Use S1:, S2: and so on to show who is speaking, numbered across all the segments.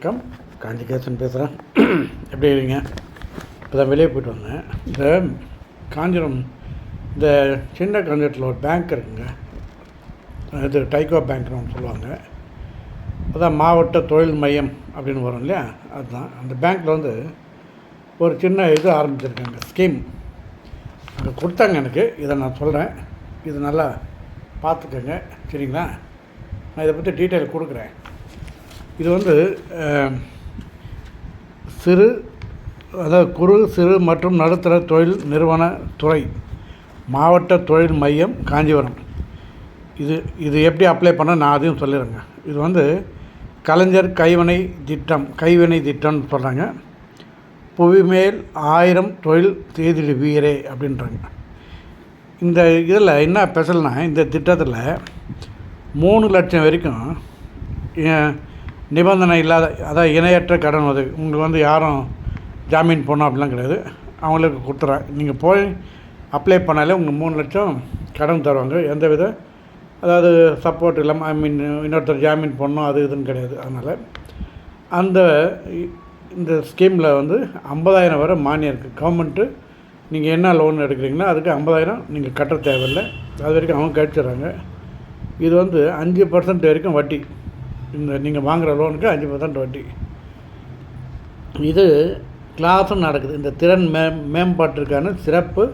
S1: வணக்கம். காஞ்சிகேசன் பேசுகிறேன் எப்படி இருக்கீங்க? இப்போ தான் வெளியே போயிட்டு வந்தேன். இந்த காஞ்சிரம் இந்த சின்ன காஞ்சிரத்தில் ஒரு பேங்க் இருக்குங்க. இது டைகோ பேங்க்னு ஒன்று சொல்லுவாங்க. அதான் மாவட்ட தொழில் மையம் அப்படின்னு வரும் இல்லையா? அதுதான். அந்த பேங்க்கில் வந்து ஒரு சின்ன இது ஆரம்பிச்சிருக்காங்க. ஸ்கீம் அங்கே கொடுத்தாங்க எனக்கு. இதை நான் சொல்கிறேன் இது நல்லா பார்த்துக்கோங்க. சரிங்களா? நான் இதை பற்றி டீட்டெயில் கொடுக்குறேன். இது வந்து சிறு அதாவது குறு சிறு மற்றும் நடுத்தர தொழில் நிறுவன துறை மாவட்ட தொழில் மையம் காஞ்சிபுரம். இது இது எப்படி அப்ளை பண்ண நான் அதையும் சொல்லிடுறேங்க. இது வந்து கலைஞர் கைவினை திட்டம் கைவினை திட்டம்னு சொல்கிறாங்க புவிமேல் ஆயிரம் தொழில் செய்திடுவீரே அப்படின்றாங்க. இந்த இதில் என்ன ஸ்பெஷல்னா இந்த திட்டத்தில் மூணு லட்சம் வரைக்கும் நிபந்தனை இல்லாத அதாவது இணையற்ற கடன் உதவி உங்களுக்கு வந்து யாரும் ஜாமீன் போனோம் அப்படிலாம் கிடையாது. அவங்களுக்கு கொடுத்துறேன். நீங்கள் போய் அப்ளை பண்ணாலே உங்களுக்கு மூணு லட்சம் கடன் தருவாங்க. எந்த வித அதாவது சப்போர்ட் இல்லாமல் ஐ மீன் இன்னொருத்தர் ஜாமீன் பண்ணோம் அது இதுன்னு கிடையாது. அதனால் அந்த இந்த ஸ்கீமில் வந்து ஐம்பதாயிரம் வரை மானியம் இருக்குது கவர்மெண்ட்டு நீங்கள் என்ன லோன் எடுக்கிறீங்களோ அதுக்கு ஐம்பதாயிரம் நீங்கள் கட்ட தேவையில்லை. அது வரைக்கும் அவங்க கழிச்சிடுறாங்க. இது வந்து அஞ்சு பர்சன்ட் வரைக்கும் வட்டி. இந்த நீங்கள் வாங்குகிற லோனுக்கு அஞ்சு பர்சன்ட் வட்டி. இது கிளாஸும் நடக்குது. இந்த திறன் மே மேம்பாட்டிற்கான சிறப்பு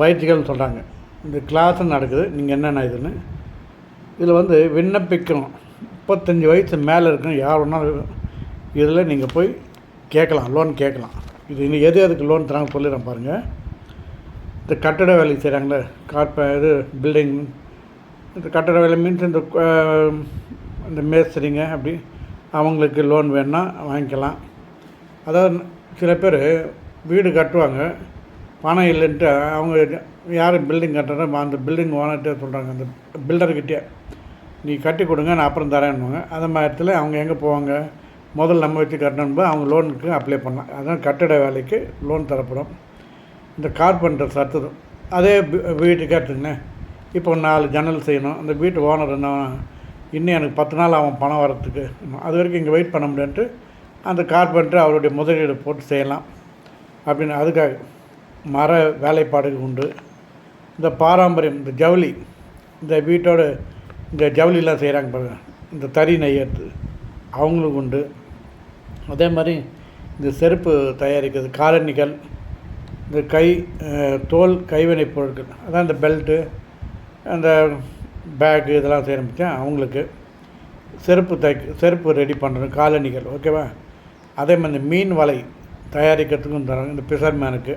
S1: பயிற்சிகள்னு சொல்கிறாங்க இந்த கிளாஸும் நடக்குது. நீங்கள் என்னென்ன இதுன்னு. இதில் வந்து விண்ணப்பிக்கணும். முப்பத்தஞ்சு வயசு மேலே இருக்கணும். யார் வேணாலும் இதில் நீங்கள் போய் கேட்கலாம். லோன் கேட்கலாம். இது இன்னும் எது எதுக்கு லோன் தராங்க சொல்லிடுறேன் பாருங்கள் இந்த கட்டட வேலை செய்கிறாங்களே கார்ப இது பில்டிங் இந்த கட்டட வேலை மீன்ஸ் இந்த இந்த மேஸ்திரிங்க அப்படி அவங்களுக்கு லோன் வேணால் வாங்கிக்கலாம். அதாவது சில பேர் வீடு கட்டுவாங்க பணம் இல்லைன்ட்டு அவங்க யார் பில்டிங் கட்டுறோம் அந்த பில்டிங் ஓனர்கிட்ட சொல்கிறாங்க அந்த பில்டர்கிட்டே நீ கட்டி கொடுங்க நான் அப்புறம் தரேன்னுவாங்க. அந்த மாதிரி அவங்க எங்கே போவாங்க? முதல் நம்ம வச்சு கட்டணும்போது அவங்க லோனுக்கு அப்ளை பண்ணலாம். அதான் கட்டட வேலைக்கு லோன் தரப்படும். இந்த கார்பெண்டர் சத்துது. அதே வீ- வீட்டுக்கு எடுத்துங்களேன் இப்போ நாலு ஜன்னல் செய்யணும். அந்த வீட்டு ஓனர் என்ன இன்னும் எனக்கு பத்து நாள் ஆகும் பணம் வரத்துக்கு அது வரைக்கும் இங்கே வெயிட் பண்ண முடியான்ட்டு அந்த கார்பெண்டர் அவருடைய முதலீடு போட்டு செய்யலாம். அப்படின்னு அதுக்காக மர வேலைப்பாடுகள் உண்டு. இந்த பாரம்பரியம் இந்த ஜவுளி இந்த வீட்டோட இந்த ஜவுளிலாம் செய்கிறாங்க பாருங்கள் இந்த தறி நெய்யறது அவங்களுக்கு உண்டு. அதே மாதிரி இந்த செருப்பு தயாரிக்கிறது காலணிகள் இந்த கை தோல் கைவினைப் பொருட்கள் அதான் இந்த பெல்ட்டு அந்த பேக்கு இதெல்லாம் செய்கிறோம் அவங்களுக்கு செருப்பு தைக்க செருப்பு ரெடி பண்ணுறது காலணிகள் ஓகேவா அதே மாதிரி இந்த மீன் வலை தயாரிக்கிறதுக்கும் தராங்க இந்த பிசர்மேனுக்கு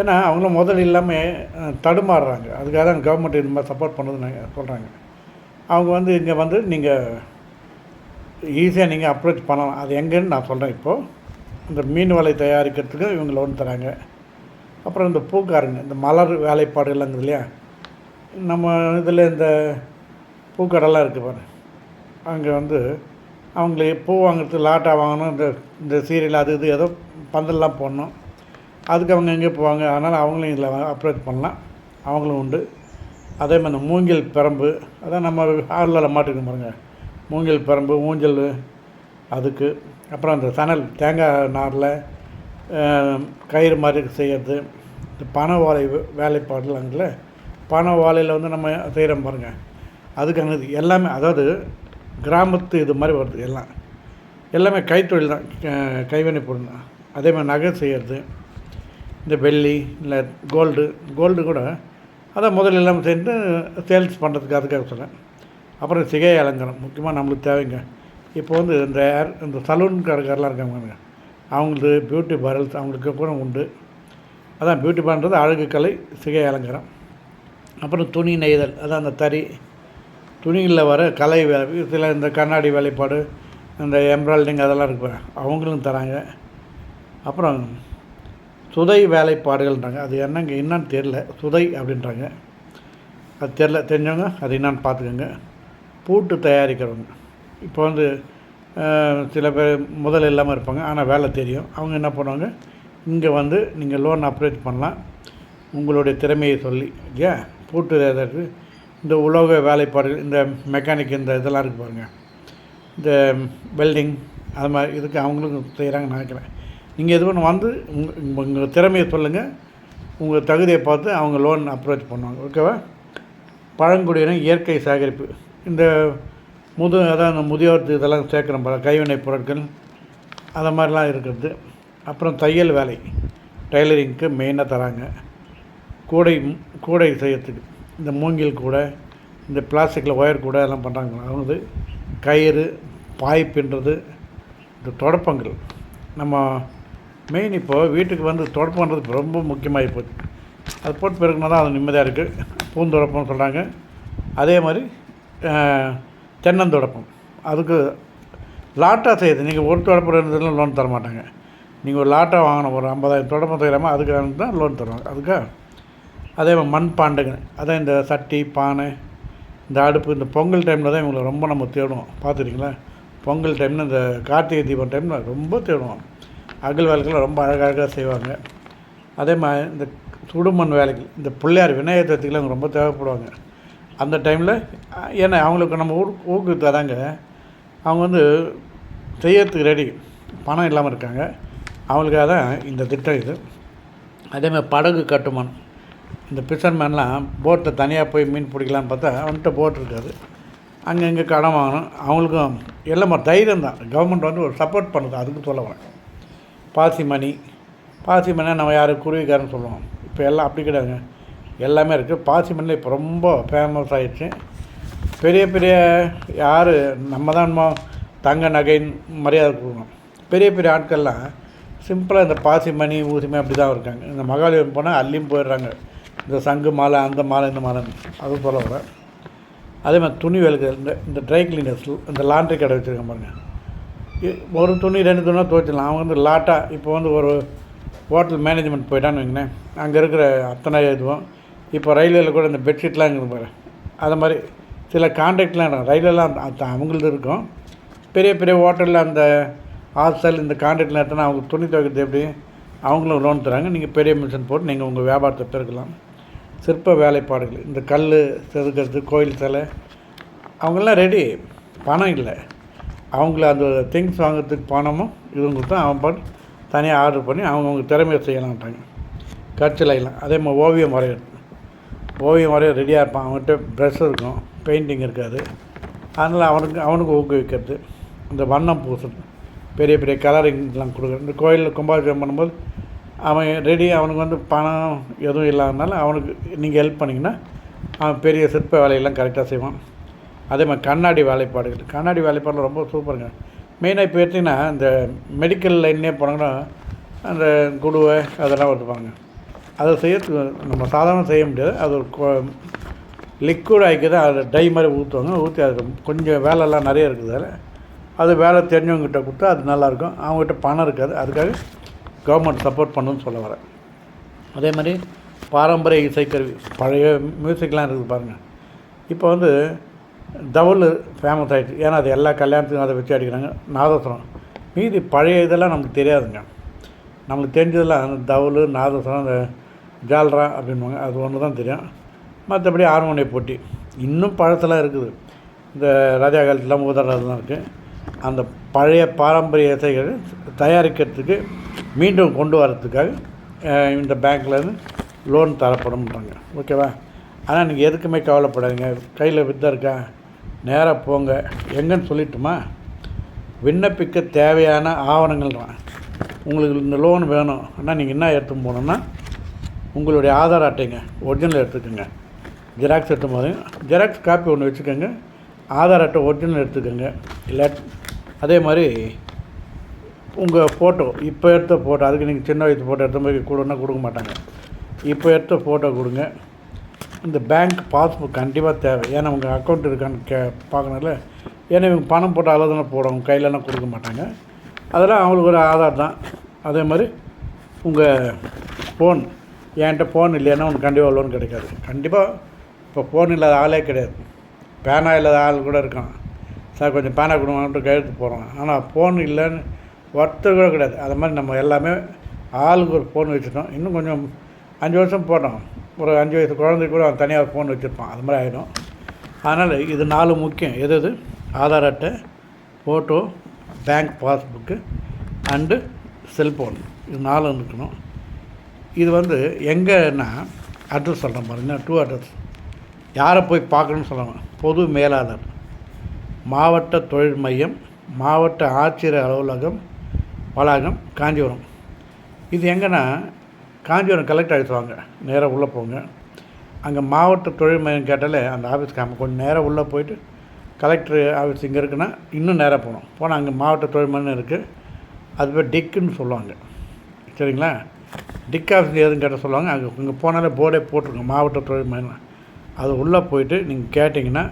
S1: ஏன்னா அவங்களும் முதல் இல்லாமல் தடுமாறுறாங்க. அதுக்காக தான் கவர்மெண்ட் இந்த மாதிரி சப்போர்ட் பண்ணுறதுன்னு சொல்கிறாங்க அவங்க வந்து இங்கே வந்து நீங்கள் ஈஸியாக நீங்கள் அப்ரோச் பண்ணலாம். அது எங்கேன்னு நான் சொல்கிறேன் இப்போது இந்த மீன் வலை தயாரிக்கிறதுக்கு இவங்க லோன் தராங்க. அப்புறம் இந்த பூக்காரங்க இந்த மலர் வேலைப்பாடுகள்லாம் இல்லையா? நம்ம இதில் இந்த பூக்கடைலாம் இருக்குது பாரு. அங்கே வந்து அவங்களே பூ வாங்குறதுக்கு லாட்டாக வாங்கணும் இந்த இந்த சீரியல் அது இது ஏதோ பந்தல்லாம் போடணும். அதுக்கு அவங்க எங்கே போவாங்க? அதனால் அவங்களும் இதில் அப்ரோச் பண்ணலாம். அவங்களும் உண்டு. அதே மாதிரி இந்த மூங்கில் பிரம்பு அதான் நம்ம ஆளில் மாட்டுக்கு பாருங்க. மூங்கில் பிரம்பு ஊஞ்சல் அதுக்கு. அப்புறம் அந்த சணல் தேங்காய் நாரில் கயிறு மாதிரி செய்கிறது இந்த பனை ஓலை வேலைப்பாடுலாங்களே பனை வாழையில் வந்து நம்ம செய்கிறோம் பாருங்கள் அதுக்கானது எல்லாமே அதாவது கிராமத்து இது மாதிரி வருது எல்லாம். எல்லாமே கைத்தொழில் தான். கைவினை பொருள் தான். அதே மாதிரி நகை செய்கிறது இந்த வெள்ளி இல்லை கோல்டு கோல்டு கூட அதான் முதல்ல எல்லாம் சேர்ந்து சேல்ஸ் பண்ணுறதுக்கு அதுக்காக சொல்கிறேன் அப்புறம் சிகை அலங்காரம் முக்கியமாக நம்மளுக்கு தேவைங்க. இப்போ வந்து இந்த ஏர் இந்த சலூன் கடைக்காரெலாம் இருக்காங்க அவங்களுக்கு பியூட்டி பார்லர்ஸ் அவங்களுக்கு கூட உண்டு. அதான் பியூட்டி பார்லர்ன்றது அழகு கலை சிகை அலங்காரம். அப்புறம் துணி நெய்தல் அதான் அந்த தறி. துணிகளில் வர கலை வேலை சில இந்த கண்ணாடி வேலைப்பாடு இந்த எம்ப்ராய்டிங் அதெல்லாம் இருக்கு அவங்களும் தராங்க. அப்புறம் சுதை வேலைப்பாடுகள்ன்றாங்க. அது என்னங்க என்னன்னு தெரில சுதை அப்படின்றாங்க. அது தெரில தெரிஞ்சவங்க அது என்னன்னு பார்த்துக்கோங்க. பூட்டு தயாரிக்கிறவங்க. இப்போ வந்து சில பேர் முதல் இல்லாமல் இருப்பாங்க ஆனால் வேலை தெரியும். அவங்க என்ன பண்ணுவாங்க இங்கே வந்து நீங்கள் லோன் அப்ரோச் பண்ணலாம். உங்களுடைய திறமையை சொல்லி இல்லையா பூட்டு எதாவது இந்த உலோக வேலைப்பாடுகள் இந்த மெக்கானிக் இந்த இதெல்லாம் இருக்குது பாருங்கள் இந்த வெல்டிங் அது மாதிரி இதுக்கு அவங்களுக்கும் செய்கிறாங்கன்னு நினைக்கிறேன். நீங்கள் எதுவும் ஒன்று வந்து உங்கள் உங்கள் திறமையை சொல்லுங்கள் உங்கள் தகுதியை பார்த்து அவங்க லோன் அப்ரோச் பண்ணுவாங்க. ஓகேவா பழங்குடியினர் இயற்கை சேகரிப்பு. இந்த முது அதான் இந்த முதியோர் இதெல்லாம் சேர்க்குறோம் பல கைவினைப் பொருட்கள் அதை மாதிரிலாம் இருக்கிறது. அப்புறம் தையல் வேலை. டைலரிங்க்கு மெயினாக தராங்க. கூடை கூடை செய்யறதுக்கு இந்த மூங்கில் கூடை இந்த பிளாஸ்டிக்கில் ஒயர் கூடை எல்லாம் பண்ணுறாங்க அவங்க கயிறு பாய் பின்னுறது இந்த தொடப்பங்கள். நம்ம மெயின் இப்போது வீட்டுக்கு வந்து தொடப்பன்றது ரொம்ப முக்கியமாகி போச்சு. அது போட்டு பிறகுனா தான் அது நிம்மதியாக இருக்குது பூந்தொடப்பம்னு சொல்கிறாங்க அதே மாதிரி தென்னந்தொடப்பம். அதுக்கு லாட்டாக செய்யுது. நீங்கள் ஒரு தொடப்பம் இருந்ததுலாம் லோன் தர மாட்டாங்க நீங்கள் ஒரு லாட்டாக வாங்கணும். ஒரு ஐம்பதாயிரம் தொடப்பம் செய்கிறாமல் அதுக்கு தான் லோன் தருவாங்க. அதுக்காக அதே மாதிரி மண் அதான் இந்த சட்டி பானை இந்த அடுப்பு இந்த பொங்கல் டைமில் தான் இவங்களை ரொம்ப நம்ம தேடுவோம். பார்த்துருக்கீங்களா? பொங்கல் டைமில் இந்த கார்த்திகை தீபம் டைமில் ரொம்ப தேடுவோம். அகல் வேலைக்கெல்லாம் ரொம்ப அழகழகாக செய்வாங்க. அதே மாதிரி இந்த சுடுமண் வேலைக்கு இந்த பிள்ளையார் விநாயகர் சதுர்த்திக்கெல்லாம் ரொம்ப தேவைப்படுவாங்க. அந்த டைமில் ஏன்னா அவங்களுக்கு நம்ம ஊர் ஊக்குவித்து அதாங்க அவங்க வந்து செய்யறதுக்கு ரெடி பணம் இல்லாமல் இருக்காங்க. அவங்களுக்காக தான் இந்த திட்டம் இது. அதே மாதிரி படகு கட்டுமானம். இந்த பிசர்மேன்லாம் போட்டில் தனியாக போய் மீன் பிடிக்கலான்னு பார்த்தா அவன்கிட்ட போட் இருக்காது. அங்கே இங்கே கடன் வாங்கணும். அவங்களுக்கும் எல்லாமே தைரியம் தான். கவர்மெண்ட் வந்து ஒரு சப்போர்ட் பண்ணுது. அதுக்கு சொல்ல வரேன் பாசி மணி. பாசி மணி நம்ம யார்? குருவிக்காரன்னு சொல்லுவோம் இப்போ எல்லாம் அப்படி கிடையாதுங்க எல்லாமே இருக்குது. பாசி மணியில் இப்போ ரொம்ப ஃபேமஸ் ஆகிடுச்சு பெரிய பெரிய யார்? நம்ம தான் நம்ம தங்க நகைன்னு மரியாதை கொடுக்கணும். பெரிய பெரிய ஆட்கள்லாம் சிம்பிளாக இந்த பாசி மணி ஊசிமே அப்படி தான் இருக்காங்க. இந்த மகாலயம் போனால் அள்ளியும் போயிடுறாங்க. இந்த சங்கு மாலை அந்த மாலை இந்த மாலை அது சொல்ல வர. அதே மாதிரி துணி வேலைகள் இந்த இந்த ட்ரை கிளீனர்ஸ் இந்த லாண்ட்ரி கடை வச்சுருக்கேன் பாருங்கள் ஒரு துணி ரெண்டு துணினா துவைச்சிடலாம். அவங்க வந்து லாட்டாக இப்போ வந்து ஒரு ஹோட்டல் மேனேஜ்மெண்ட் போயிட்டான்னு வைங்களேன். அங்கே இருக்கிற அத்தனை இதுவும் இப்போ ரயில்வேல கூட இந்த பெட்ஷீட்லாம் இருக்குது பாரு. அதை மாதிரி சில கான்ட்ராக்ட்லாம் இருக்கும் ரயிலெல்லாம் அது அவங்களது இருக்கும். பெரிய பெரிய ஹோட்டலில் அந்த ஹாஸ்டல் இந்த கான்ட்ராக்ட்லாம் எடுத்தோன்னா அவங்க துணி துவைக்கிறது எப்படி? அவங்களும் லோன் தராங்க. நீங்கள் பெரிய மிஷின் போட்டு நீங்கள் உங்கள் வியாபாரத்தை பெருக்கலாம். சிற்ப வேலைப்பாடுகள் இந்த கல் செதுக்கிறது கோயில் சிலை அவங்கெல்லாம் ரெடி பணம் இல்லை. அவங்கள அந்த திங்ஸ் வாங்குறதுக்கு பணமும் இதுவும் கொடுத்தா அவன் பாட்டு தனியாக ஆர்டர் பண்ணி அவங்கவுங்க திறமையை செய்யலான்ட்டாங்க. கற்சிலைலாம் அதே மாதிரி ஓவியம் வரைய ஓவியம் வரைய ரெடியாக இருப்பான். அவன்கிட்ட ப்ரெஷ் இருக்கும் பெயிண்டிங் இருக்காது. அதனால் அவனுக்கு அவனுக்கு ஊக்குவிக்கிறது. இந்த வண்ணம் பூசுறது. பெரிய பெரிய கலரிங்லாம் கொடுக்குறது. இந்த கோயிலில் கும்பாபிஷேகம் பண்ணும்போது அவன் ரெடி அவனுக்கு வந்து பணம் எதுவும் இல்லாதனால அவனுக்கு நீங்கள் ஹெல்ப் பண்ணிங்கன்னா அவன் பெரிய சிற்ப வேலையெல்லாம் கரெக்டாக செய்வான். அதே மாதிரி கண்ணாடி வேலைப்பாடுகள். கண்ணாடி வேலைப்பாடு ரொம்ப சூப்பருங்க மெயினாக இப்போ எடுத்திங்கன்னா இந்த மெடிக்கல் லைன்லேயே போனாங்கன்னா அந்த குடுவை அதெல்லாம் வச்சுப்பாங்க. அதை செய்யறதுக்கு நம்ம சாதாரண செய்ய முடியாது. அது ஒரு லிக்விட் ஆக்கி தான் அதை டை மாதிரி ஊற்றுவாங்க ஊற்றி அது கொஞ்சம் வேலைலாம் நிறைய இருக்குது அதில். அது வேலை தெரிஞ்சவங்ககிட்ட கொடுத்தா அது நல்லாயிருக்கும் அவங்ககிட்ட பணம் இருக்காது. அதுக்காக கவர்மெண்ட் சப்போர்ட் பண்ணணும்னு சொல்ல வரேன். அதே மாதிரி பாரம்பரிய இசைக்கருவி பழைய மியூசிக்லாம் இருக்குது பாருங்கள் இப்போ வந்து தவுல் ஃபேமஸ் ஆகிடுச்சு ஏன்னா அது எல்லா கல்யாணத்துக்கும் அதை வச்சு அடிக்கிறாங்க. நாதஸ்வரம். மீதி பழைய இதெல்லாம் நமக்கு தெரியாதுங்க. நம்மளுக்கு தெரிஞ்சதெல்லாம் அந்த தவுல் நாதஸ்வரம் அந்த ஜால்ரா அப்படின்வாங்க அது ஒன்று தான் தெரியும். மற்றபடி ஹார்மோனிய போட்டி. இன்னும் பழசெல்லாம் இருக்குது. இந்த ராஜா காலத்தில் மூதரெல்லாம் இருக்குது அந்த பழைய பாரம்பரிய இசைகள் தயாரிக்கிறதுக்கு மீண்டும் கொண்டு வரதுக்காக இந்த பேங்க்லேருந்து லோன் தரப்படும்ன்றாங்க. ஓகேவா? ஆனால் நீங்கள் எதுக்குமே கவலைப்படாதீங்க. கையில் வித்த இருக்கா? நேராக போங்க. எங்கன்னு சொல்லிட்டுமா? விண்ணப்பிக்க தேவையான ஆவணங்கள்லாம் உங்களுக்கு இந்த லோன் வேணும். ஆனால் நீங்கள் என்ன எடுத்துன்னு போகணுன்னா உங்களுடைய ஆதார் அட்டைங்க ஒரிஜினல் எடுத்துக்கோங்க. ஜெராக்ஸ் எடுத்து போதுங்க ஜெராக்ஸ் காப்பி ஒன்று வச்சுக்கோங்க. ஆதார் அட்டை ஒரிஜினல் எடுத்துக்கோங்க. இல்லை அதே மாதிரி உங்கள் ஃபோட்டோ இப்போ எடுத்த ஃபோட்டோ அதுக்கு நீங்கள் சின்ன வயசு ஃபோட்டோ எடுத்த மாதிரி கொடுன்னா கொடுக்க மாட்டாங்க. இப்போ எடுத்த ஃபோட்டோ கொடுங்க. இந்த பேங்க் பாஸ்புக் கண்டிப்பாக தேவை. ஏன்னா உங்கள் அக்கௌண்ட் இருக்கான்னு கே பார்க்கணும்ல ஏன்னா இவங்க பணம் போட்டு தானே போடுவாங்க கையிலலாம் கொடுக்க மாட்டாங்க. அதெல்லாம் அவங்களுக்கு ஒரு ஆதார் தான். அதே மாதிரி உங்கள் ஃபோன் என்கிட்ட ஃபோன் இல்லைன்னா உனக்கு கண்டிப்பாக லோன் கிடைக்காது. கண்டிப்பாக இப்போ ஃபோன் இல்லாத ஆளே கிடையாது. பேனா இல்லாத ஆள் கூட இருக்கான். சார் கொஞ்சம் பேனா கொடுங்கன்ட்டு கையெழுத்து போகிறோம் ஆனால் ஃபோன் இல்லைன்னு ஒருத்தர் கூட கிடையாது. அது மாதிரி நம்ம எல்லாமே ஆளுக்கு ஒரு ஃபோன் வச்சுட்டோம். இன்னும் கொஞ்சம் அஞ்சு வருஷம் போட்டோம். ஒரு அஞ்சு வயசு குழந்தைக்கு கூட அவன் தனியாக ஃபோன் வச்சுருப்பான். அது மாதிரி ஆகிடும் அதனால் இது நாலு முக்கியம். எது எது? ஆதார் அட்டை photo bank passbook and cellphone இது நாலு இருக்கணும். இது வந்து எங்கன்னா அட்ரஸ் சொல்கிறேன் பாருங்க. டூ அட்ரஸ் யாரை போய் பார்க்கணும்னு சொல்லணும் பொது மேலாளர். மாவட்ட தொழில் மையம் மாவட்ட ஆட்சியர் அலுவலகம் வளாகம் காஞ்சிபுரம். இது எங்கன்னா காஞ்சிபுரம் கலெக்டர் ஆஃபீஸ் நேராக உள்ளே போங்க. அங்கே மாவட்ட தொழில் மையம் கேட்டாலே அந்த ஆஃபீஸ் காம கொஞ்சம் நேராக உள்ளே போயிட்டு கலெக்டர் ஆஃபீஸ் இங்கே இருக்குன்னா இன்னும் நேராக போகணும். போனால் அங்கே மாவட்ட தொழில் மையம் இருக்குது அது பேர் டிக்குன்னு சொல்லுவாங்க. சரிங்களா? டிக் ஆஃபீஸ் எதுன்னு கேட்ட சொல்லுவாங்க. அங்கே இங்கே போனாலே போர்டே போட்டிருக்கோம் மாவட்ட தொழில் மையம் அது உள்ளே போயிட்டு நீங்கள் கேட்டிங்கன்னா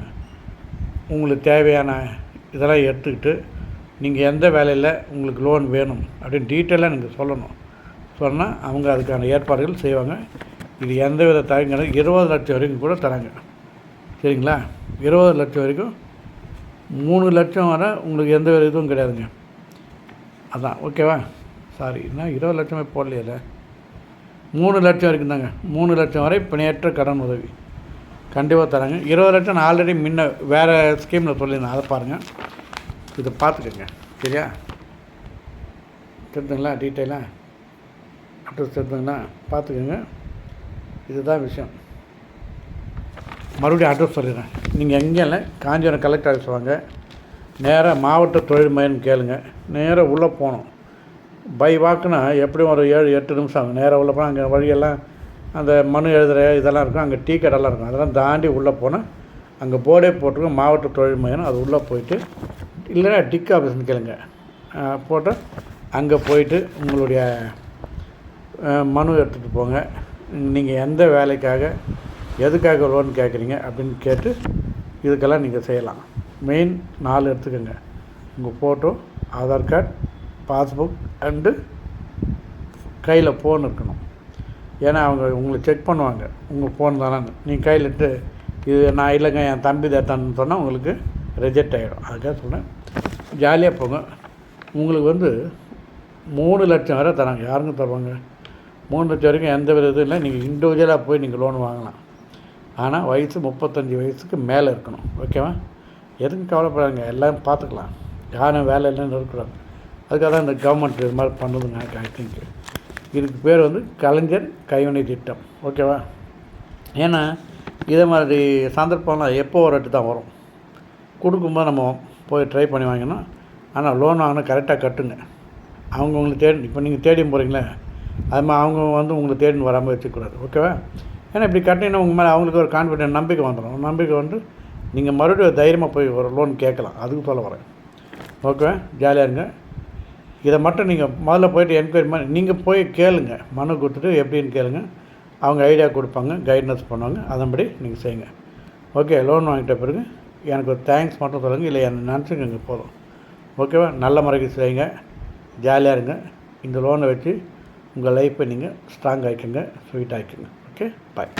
S1: உங்களுக்கு தேவையான இதெல்லாம் எடுத்துக்கிட்டு நீங்கள் எந்த வேலையில் உங்களுக்கு லோன் வேணும் அப்படின்னு டீட்டெயிலாக நீங்கள் சொல்லணும். சொன்னால் அவங்க அதுக்கான ஏற்பாடுகள் செய்வாங்க. இது எந்த வித தயங்க இருபது லட்சம் வரைக்கும் கூட தராங்க. சரிங்களா? இருபது லட்சம் வரைக்கும் மூணு லட்சம் வரை உங்களுக்கு எந்த வித இதுவும் கிடையாதுங்க. அதான். ஓகேவா? சாரி. என்ன? இருபது லட்சமே போடலையில மூணு லட்சம் வரைக்கும் தாங்க. மூணு லட்சம் வரை பிணையற்ற கடன் உதவி. கண்டிப்பாக தராங்க. இருபது லட்சம் நான் ஆல்ரெடி முன்ன வேறு ஸ்கீமில் சொல்லியிருந்தேன். அதை பாருங்கள் இதை பார்த்துக்கோங்க. சரியா? தெரிஞ்சுங்களா? டீட்டெயிலாக அட்ரஸ் தெரிஞ்சுங்களா? பார்த்துக்கோங்க. இதுதான் விஷயம். மறுபடியும் அட்ரஸ் சொல்லிடுறேன். நீங்கள் எங்கே இல்லை? காஞ்சிபுரம் கலெக்டர் ஆஃபீஸ் வாங்க. நேராக மாவட்ட தொழில் மையம் கேளுங்க. நேராக உள்ளே போகணும். பை வாக்குனா எப்படியும் ஒரு ஏழு எட்டு நிமிஷம் ஆகும். நேராக உள்ளே போனால் அங்கே வழியெல்லாம் அந்த மனு எழுதுகிற இதெல்லாம் இருக்கும் அங்கே டீ கடைலாம் இருக்கும். அதெல்லாம் தாண்டி உள்ளே போனால் அங்கே போர்டே போட்டிருக்கோம் மாவட்ட தொழில் மையம் அது உள்ளே போயிட்டு இல்லைன்னா டிக் ஆஃபீஸ்னு கேளுங்க. போட்டால் அங்கே போயிட்டு உங்களுடைய மனு எடுத்துகிட்டு போங்க. நீங்கள் எந்த வேலைக்காக எதுக்காக லோன் கேட்குறீங்க அப்படின்னு கேட்டு இதுக்கெல்லாம் நீங்கள் செய்யலாம். மெயின் நாலு எடுத்துக்கோங்க. உங்கள் photo Aadhaar card passbook and கையில் ஃபோன் இருக்கணும். ஏன்னா அவங்க உங்களை செக் பண்ணுவாங்க. உங்கள் ஃபோன் தானே நீங்கள் கையிலிட்டு இது நான் இல்லைங்க என் தம்பி தேத்தான்னு சொன்னால் உங்களுக்கு ரிஜெக்ட் ஆகிடும் அதுக்காக சொன்னேன் ஜாலியாக போங்க. உங்களுக்கு வந்து மூணு லட்சம் வரை தராங்க. யாருங்க தருவாங்க? மூணு லட்சம் வரைக்கும் எந்த வித இதுவும் இல்லை. நீங்கள் இண்டிவிஜுவலாக போய் நீங்கள் லோன் வாங்கலாம். ஆனால் வயசு முப்பத்தஞ்சு வயசுக்கு மேலே இருக்கணும். ஓகேவா எதுக்கும் கவலைப்படாதுங்க. எல்லாம் பார்த்துக்கலாம். யாரும் வேலை இல்லைன்னு இருக்கிறாங்க அதுக்காக தான் இந்த கவர்மெண்ட் இது மாதிரி பண்ணுதுங்க ஐ திங்க் இதுக்கு பேர் வந்து கலைஞர் கைவினை திட்டம். ஓகேவா? ஏன்னா இதே மாதிரி சந்தர்ப்பம்லாம் எப்போ ஒரு வாட்டி தான் வரும். கொடுக்கும்போது நம்ம போய் ட்ரை பண்ணி வாங்கினோம். ஆனால் லோன் வாங்கினா கரெக்டாக கட்டுங்க. அவங்க உங்களை தேடி இப்போ நீங்கள் தேடி போகிறீங்களே அது மாதிரி அவங்க வந்து உங்களை தேடின்னு வராமல் வச்சுக்கூடாது ஓகேவா? ஏன்னா இப்படி கட்டினா உங்கள் மேலே அவங்களுக்கு ஒரு கான்ஃபிடென்ட் நம்பிக்கை வந்துடும். நம்பிக்கை வந்து நீங்கள் மறுபடியும் தைரியமாக போய் ஒரு லோன் கேட்கலாம். அதுக்கு சொல்ல வரேன். ஓகே ஜாலியாக இருங்க. இதை மட்டும் நீங்கள் முதல்ல போய்ட்டு என்கொயரி பண்ணி நீங்கள் போய் கேளுங்க. மனு கொடுத்துட்டு எப்படின்னு கேளுங்க. அவங்க ஐடியா கொடுப்பாங்க கைட்னஸ் பண்ணுவாங்க அதன்படி நீங்கள் செய்யுங்க. ஓகே லோன் வாங்கிட்ட பிறகு எனக்கு ஒரு தேங்க்ஸ் மட்டும் சொல்லுங்கள் இல்லை என்ன நினச்சிக்கோங்க போதும். ஓகேவா நல்ல முறைக்கு செய்யுங்க. ஜாலியாக இருங்க. இந்த லோனை வச்சு உங்கள் லைஃப்பை நீங்கள் ஸ்ட்ராங் ஆகிக்கோங்க ஸ்வீட் ஆகிக்கோங்க ஓகே பாய்